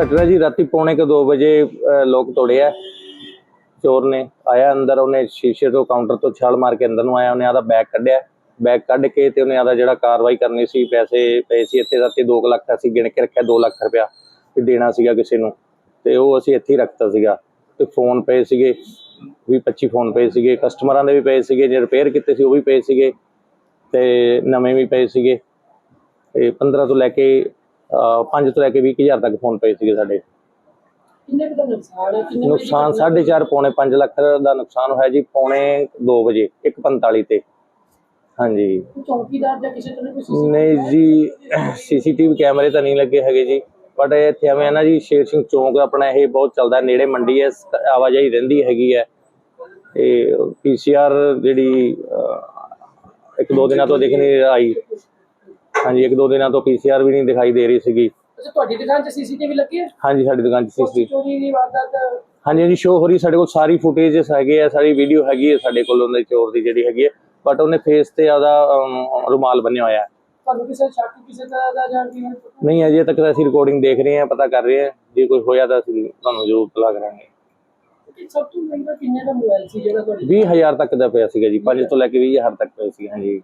ਘਟਨਾ ਜੀ ਰਾਤੀ ਪੌਣੇ ਕੁ 2 ਵਜੇ ਲੋਕ ਤੋੜਿਆ ਚੋਰ ਨੇ ਆਇਆ ਅੰਦਰ, ਉਹਨੇ ਸ਼ੀਸ਼ੇ ਤੋਂ ਕਾਊਂਟਰ ਤੋਂ ਛਾਲ ਮਾਰ ਕੇ ਅੰਦਰ ਨੂੰ ਆਇਆ, ਉਹਨੇ ਆਦਾ ਬੈਗ ਕੱਢਿਆ। ਬੈਗ ਕੱਢ ਕੇ ਤੇ ਉਹਨੇ ਆਦਾ ਜਿਹੜਾ ਕਾਰਵਾਈ ਕਰਨੀ ਸੀ, ਪੈਸੇ ਪਏ ਸੀ ਇੱਥੇ ਰਾਤੀ 2 ਲੱਖ ਦਾ ਅਸੀਂ ਗਿਣ ਕੇ ਰੱਖਿਆ 2 ਲੱਖ ਰੁਪਇਆ ਵੀ ਦੇਣਾ ਸੀਗਾ ਕਿਸੇ ਨੂੰ। ਤੇ ਉਹ ਅਸੀਂ ਇੱਥੇ ਹੀ ਰੱਖਤਾ ਸੀਗਾ। ਤੇ ਫੋਨ ਪਏ ਸੀਗੇ ਵੀ 25 ਫੋਨ ਪਏ ਸੀਗੇ, ਕਸਟਮਰਾਂ ਦੇ ਵੀ ਪਏ ਸੀਗੇ, ਜੇ ਰਿਪੇਅਰ ਕੀਤੇ ਸੀ ਉਹ ਵੀ ਪਏ ਸੀਗੇ। ਤੇ ਨਵੇਂ ਵੀ ਪਏ ਸੀਗੇ। ਤੇ 15 ਤੋਂ ਲੈ ਕੇ 5 ਤੋਂ ਲੈ ਕੇ 20000 ਤੱਕ ਫੋਨ ਪਏ ਸੀਗੇ ਸਾਡੇ। ਕਿੰਨੇ ਕੁ ਦਾ ਨੁਕਸਾਨ ਹੈ? ਕਿੰਨੇ ਨੁਕਸਾਨ 4.5 ਪੌਣੇ 5 ਲੱਖ ਦਾ ਨੁਕਸਾਨ ਹੋਇਆ ਜੀ ਪੌਣੇ 2 ਵਜੇ 1:45 ਤੇ। ਹਾਂਜੀ। ਚੌਕੀਦਾਰ ਜਾਂ ਕਿਸੇ ਤਰ੍ਹਾਂ ਕੋਈ ਨਹੀਂ ਜੀ ਸੀਸੀਟੀਵੀ ਕੈਮਰੇ ਤਾਂ ਨਹੀਂ ਲੱਗੇ ਹੈਗੇ ਜੀ। ਬਟ ਇੱਥੇ ਐਵੇਂ ਨਾ ਜੀ ਸ਼ੇਰ ਸਿੰਘ ਚੌਂਕ ਆਪਣਾ ਇਹ ਬਹੁਤ ਚੱਲਦਾ ਨੇੜੇ ਮੰਡੀ ਹੈ ਆਵਾਜਾਈ ਰਹਿੰਦੀ ਹੈਗੀ ਹੈ। ਤੇ ਪੀਸੀਆਰ ਜਿਹੜੀ ਇੱਕ ਦੋ ਦਿਨਾਂ ਤੋਂ ਦਿਖ ਨਹੀਂ ਆਈ। ਹਾਂਜੀ ਇੱਕ ਦੋ ਦਿਨਾਂ ਤੋਂ ਪੀਸੀਆਰ ਵੀ ਨਹੀਂ ਦਿਖਾਈ ਦੇ ਰਹੀ ਸੀਗੀ। ਅੱਛਾ ਤੁਹਾਡੀ ਦੁਕਾਨ 'ਚ ਸੀਸੀਟੀਵੀ ਲੱਗੀ ਹੈ? ਹਾਂਜੀ ਸਾਡੀ ਦੁਕਾਨ 'ਚ ਸੀਸੀਟੀਵੀ ਚੋਰੀ ਦੀ ਵਾਰਦਾਤ ਹਾਂਜੀ ਹਾਂਜੀ ਸ਼ੋ ਹੋ ਰਹੀ ਸਾਡੇ ਕੋਲ ਸਾਰੀ ਫੁਟੇजेस ਹੈਗੇ ਆ ਸਾਰੀ ਵੀਡੀਓ ਹੈਗੀ ਹੈ ਸਾਡੇ ਕੋਲ ਉਹਦੇ ਚੋਰ ਦੀ ਜਿਹੜੀ ਹੈਗੀ ਹੈ। ਬਟ ਉਹਨੇ ਫੇਸ ਤੇ ਆਦਾ ਰੁਮਾਲ ਬੰਨਿਆ ਹੋਇਆ ਹੈ। ਤੁਹਾਨੂੰ ਕਿਸੇ ਸ਼ੱਕ ਕਿਸੇ ਤਰ੍ਹਾਂ ਦਾ ਜਾਂ ਕਿਵੇਂ? ਨਹੀਂ ਅਜੇ ਤੱਕ ਤਾਂ ਅਸੀਂ ਰਿਕਾਰਡਿੰਗ ਦੇਖ ਰਹੇ ਹਾਂ ਪਤਾ ਕਰ ਰਹੇ ਹਾਂ। ਜੇ ਕੋਈ ਹੋਇਆ ਤਾਂ ਅਸੀਂ ਤੁਹਾਨੂੰ ਜ਼ਰੂਰ ਪਤਾ ਕਰਾਂਗੇ। ਸਭ ਤੋਂ ਮਹਿੰਗਾ ਕਿੰਨੇ ਦਾ ਮੋਬਾਈਲ ਸੀ ਜਿਹੜਾ ਤੁਹਾਡੇ 20000 ਤੱਕ ਦਾ ਪਿਆ ਸੀਗਾ ਜੀ 5 ਤੋਂ ਲੈ ਕੇ 20000 ਤੱਕ ਪਿਆ ਸੀ ਹਾਂਜੀ।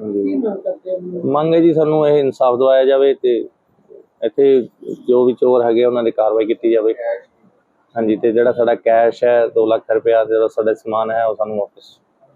ਕੀ ਹਾਂਜੀ ਮੰਗ ਕਰਦੇ ਹੋ? ਮੰਗ ਹੈ ਜੀ ਸਾਨੂੰ ਇਹ ਇਨਸਾਫ ਦਿਵਾਇਆ ਜਾਵੇ ਤੇ ਇੱਥੇ ਜੋ ਵੀ ਚੋਰ ਹੈਗੇ ਆ, ਉਹਨਾਂ ਦੀ ਕਾਰਵਾਈ ਕੀਤੀ ਜਾਵੇ। ਹਾਂਜੀ ਤੇ ਜਿਹੜਾ ਸਾਡਾ ਕੈਸ਼ ਹੈ 2 ਲੱਖ ਰੁਪਇਆ ਜਿਹੜਾ ਸਾਡਾ ਸਮਾਨ ਹੈ ਉਹ ਸਾਨੂੰ ਵਾਪਸ